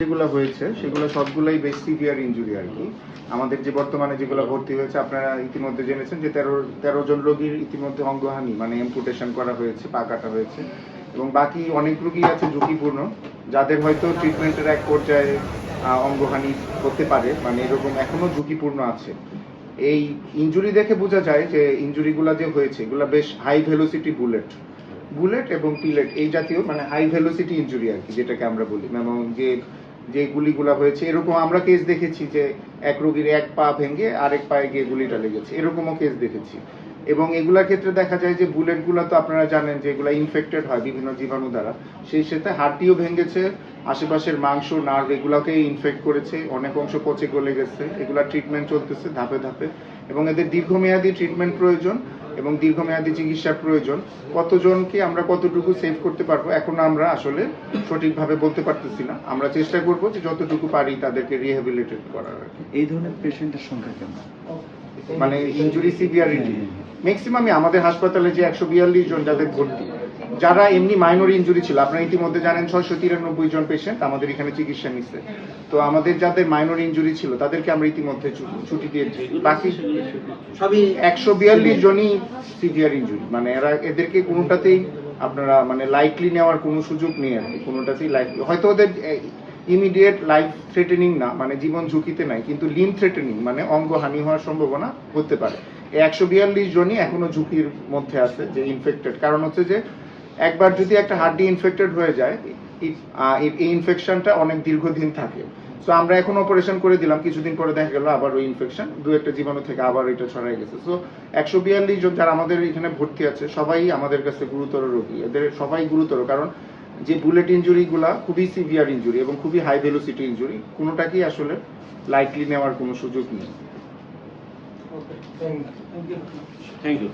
যেগুলো হয়েছে, সেগুলো সবগুলোই বেশ সিভিয়ার ইনজুরি আর কি। আমাদের যে বর্তমানে যেগুলো ভর্তি হয়েছে, আপনারা ইতিমধ্যে জেনেছেন যে তেরো তেরো জন রোগীর ইতিমধ্যে অঙ্গহানি মানে এম্পুটেশন করা হয়েছে, পা কাটা হয়েছে। এবং বাকি অনেক রোগী আছে ঝুঁকিপূর্ণ, যাদের হয়তো ট্রিটমেন্টের এক পর্যায়ে অঙ্গহানি হতে পারে মানে এরকম এখনও ঝুঁকিপূর্ণ আছে। এই ইনজুরি দেখে বোঝা যায় যে ইনজুরিগুলো যে হয়েছে, এগুলো বেশ হাই ভেলোসিটি বুলেট বুলেট এবং পিলেট এই জাতীয় মানে হাই ভেলোসিটি ইনজুরি আর কি, যেটাকে আমরা বলি। এবং যে যে গুলিগুলা হয়েছে, এরকম আমরা কেস দেখেছি যে এক রোগীর এক পা ভেঙে আরেক পায়ে গিয়ে গুলিটা লেগেছে, এরকমও কেস দেখেছি। এবং এগুলার ক্ষেত্রে দেখা যায় যে বুলেটগুলো তো আপনারা জানেন যে এগুলা ইনফেক্টেড হয় বিভিন্ন জীবাণু দ্বারা, সেই সাথে হাড্ডিও ভেঙেছে, আশেপাশের মাংস নার্ভ এগুলোকে ইনফেক্ট করেছে, অনেক অংশ পচে গলে গেছে, এগুলা ট্রিটমেন্ট চলতেছে ধাপে ধাপে। এবং এদের দীর্ঘমেয়াদী ট্রিটমেন্ট প্রয়োজন এবং দীর্ঘমেয়াদী চিকিৎসার প্রয়োজন। কতজনকে আমরা কতটুকু সেভ করতে পারব এখন আমরা আসলে সঠিকভাবে বলতে পারতেছি না। আমরা চেষ্টা করব যে যতটুকু পারি তাদেরকে রিহ্যাবিলিটেট করার আর কি। এই ধরনের পেশেন্টের সংখ্যা কেমন? মানে ইনজুরি সিভিয়ারিটি ম্যাক্সিমামই আমাদের হাসপাতালে যে একশো বিয়াল্লিশ জন যাদের ভর্তি যারা এমনি মাইনর ইঞ্জুরি ছিল, আপনারা ইতিমধ্যে জানেন ছয়শো তিরানব্বই জন পেশেন্ট আমাদের এখানে চিকিৎসা নিচ্ছে। তো আমাদের যাদের মাইনর ইঞ্জুরি ছিল, তাদেরকে আমরা ইতিমধ্যে ছুটি দিয়েছি। বাকি সবই একশো বিয়াল্লিশ জনই সিভিয়ার ইঞ্জুরি মানে এরা, এদেরকে কোনোটাতেই আপনারা মানে লাইটলি নেওয়ার কোনো সুযোগ নেই আর কোনোটাতেই লাইফ হয়তো ওদের ইমিডিয়েট লাইফ থ্রেটেনিং না মানে জীবন ঝুঁকিতে নাই, কিন্তু লিম থ্রেটেনিং মানে অঙ্গ হানি হওয়ার সম্ভাবনা হতে পারে। একশো বিয়াল্লিশ জনই এখনও ঝুঁকির মধ্যে আছে, যে ইনফেক্টেড কারণ হচ্ছে যে একবার যদি একটা হাড্ডি ইনফেক্টেড হয়ে যায় এই- এই ইনফেকশনটা অনেক দীর্ঘদিন থাকে। সো আমরা এখন অপারেশন করে দিলাম কিছুদিন পরে দেখা গেল আবার ওই ইনফেকশন দু একটা জীবাণু থেকে আবার এটা ছড়াই গেছে। সো একশো বিয়াল্লিশ জন যারা আমাদের এখানে ভর্তি আছে সবাই আমাদের কাছে গুরুতর রোগী। এদের সবাই গুরুতর কারণ যে বুলেট ইঞ্জুরিগুলা খুবই সিভিয়ার ইঞ্জুরি এবং খুবই হাই ভেলোসিটি ইঞ্জুরি কোনোটাকেই আসলে লাইটলি নেওয়ার কোনো সুযোগ নেই। Thank you thank you